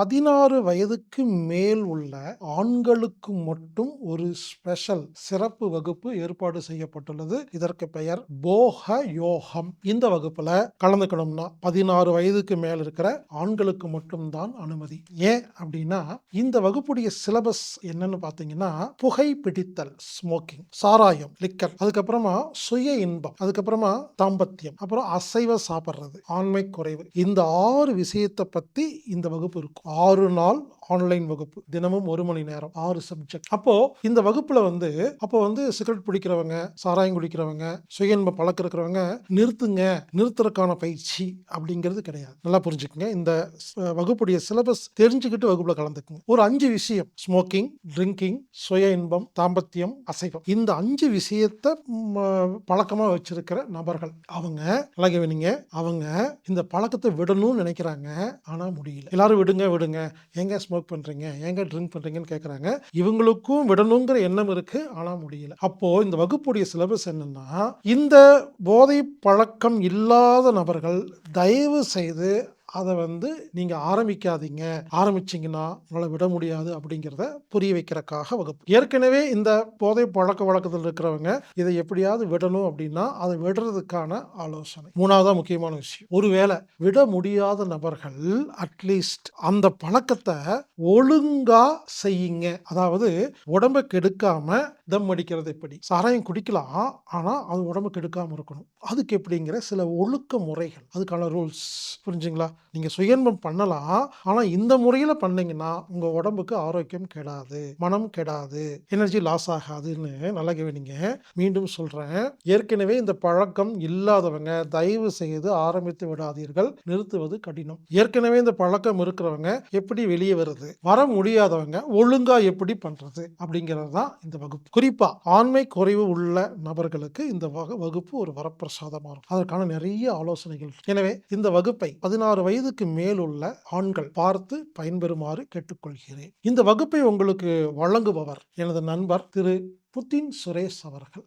பதினாறு வயதுக்கு மேல் உள்ள ஆண்களுக்கு மட்டும் ஒரு ஸ்பெஷல் சிறப்பு வகுப்பு ஏற்பாடு செய்யப்பட்டுள்ளது. இதற்கு பெயர் போக யோகம். இந்த வகுப்புல கலந்துக்கணும்னா பதினாறு வயதுக்கு மேல் இருக்கிற ஆண்களுக்கு மட்டும்தான் அனுமதி. ஏன் அப்படின்னா இந்த வகுப்புடைய சிலபஸ் என்னன்னு பார்த்தீங்கன்னா புகை பிடித்தல் ஸ்மோக்கிங் சாராயம் லிக்கர் அதுக்கப்புறமா சுய இன்பம் அதுக்கப்புறமா தாம்பத்தியம் அப்புறம் அசைவ சாப்பிட்றது ஆண்மை குறைவு. இந்த ஆறு விஷயத்தை பத்தி இந்த வகுப்பு இருக்கும். ஆறு நாள் ஆன்லைன் வகுப்பு. தினமும் ஒரு மணி நேரம் ஆறு சப்ஜெக்ட் அப்போ இந்த வகுப்புல வந்து அப்போ வந்து சிகரெட் பிடிக்கிறவங்க சாராயம் குடிக்கிறவங்க சுயன்ப பழக்கம் இருக்கிறவங்க நிறுத்துங்க நிறுத்துறதுக்கான பயிற்சி அப்படிங்கிறது கிடையாது. நல்லா புரிஞ்சுக்கங்க. இந்த வகுப்புடைய சிலபஸ் தெரிஞ்சுக்கிட்டு வகுப்புல கலந்துக்குங்க. ஒரு அஞ்சு விஷயம் ஸ்மோக்கிங் ட்ரிங்கிங் சுய இன்பம் தாம்பத்தியம் அசைவம். இந்த அஞ்சு விஷயத்தை பழக்கமா வச்சிருக்கிற நபர்கள். அவங்க நல்லா அவங்க இந்த பழக்கத்தை விடணும்னு நினைக்கிறாங்க. ஆனா முடியல. எல்லாரும் விடுங்க விடுங்க. எங்க ஸ்மோக் பண்ணுறீங்க ஏங்க ட்ரிங்க் பண்ணுறீங்கன்னு கேட்குறாங்க இவங்களுக்கும் விடணுங்கிற எண்ணம் இருக்கு ஆனால் முடியல. அப்போது இந்த வகுப்புடைய சிலபஸ் என்னென்னா இந்த போதை பழக்கம் இல்லாத நபர்கள் தயவு செய்து அதை வந்து நீங்கள் ஆரம்பிக்காதீங்க. ஆரம்பிச்சிங்கன்னா உங்களை விட முடியாது அப்படிங்கிறத புரிய வைக்கிறக்காக வகுப்பு. ஏற்கனவே இந்த போதை பழக்க வழக்கத்தில் இருக்கிறவங்க இதை எப்படியாவது விடணும் அப்படின்னா அதை விடுறதுக்கான ஆலோசனை. மூணாவதாக முக்கியமான விஷயம். ஒருவேளை விட முடியாத நபர்கள் அட்லீஸ்ட் அந்த பழக்கத்தை ஒழுங்கா செய்யுங்க. அதாவது உடம்பை கெடுக்காம தம் அடிக்கிறது எப்படி? சாராயம் குடிக்கலாம் ஆனால் அது உடம்புக்கு எடுக்காமல் இருக்கணும். அதுக்கு எப்படிங்கிற சில ஒழுக்க முறைகள் அதுக்கான ரூல்ஸ் புரிஞ்சுங்களா? நீங்கள் சுயன்பம் பண்ணலாம் ஆனால் இந்த முறையில் பண்ணீங்கன்னா உங்கள் உடம்புக்கு ஆரோக்கியம் கெடாது மனம் கெடாது எனர்ஜி லாஸ் ஆகாதுன்னு நல்லா கவனிங்க மீண்டும் சொல்கிறேன் ஏற்கனவே இந்த பழக்கம் இல்லாதவங்க தயவு செய்து ஆரம்பித்து விடாதீர்கள் நிறுத்துவது கடினம். ஏற்கனவே இந்த பழக்கம் இருக்கிறவங்க எப்படி வெளியே வருது? வர முடியாதவங்க ஒழுங்காக எப்படி பண்ணுறது அப்படிங்கிறது தான் இந்த வகுப்பு. குறிப்பாக ஆண்மை குறைவு உள்ள நபர்களுக்கு இந்த வக வகுப்பு ஒரு வரப்பிரசாதமாக இருக்கும். அதற்கான நிறைய ஆலோசனைகள். எனவே இந்த வகுப்பை பதினாறு வயதுக்கு மேலுள்ள ஆண்கள் பார்த்து பயன்பெறுமாறு கேட்டுக்கொள்கிறேன். இந்த வகுப்பை உங்களுக்கு வழங்குபவர் எனது நண்பர் திரு புத்தின் சுரேஷ் அவர்கள்.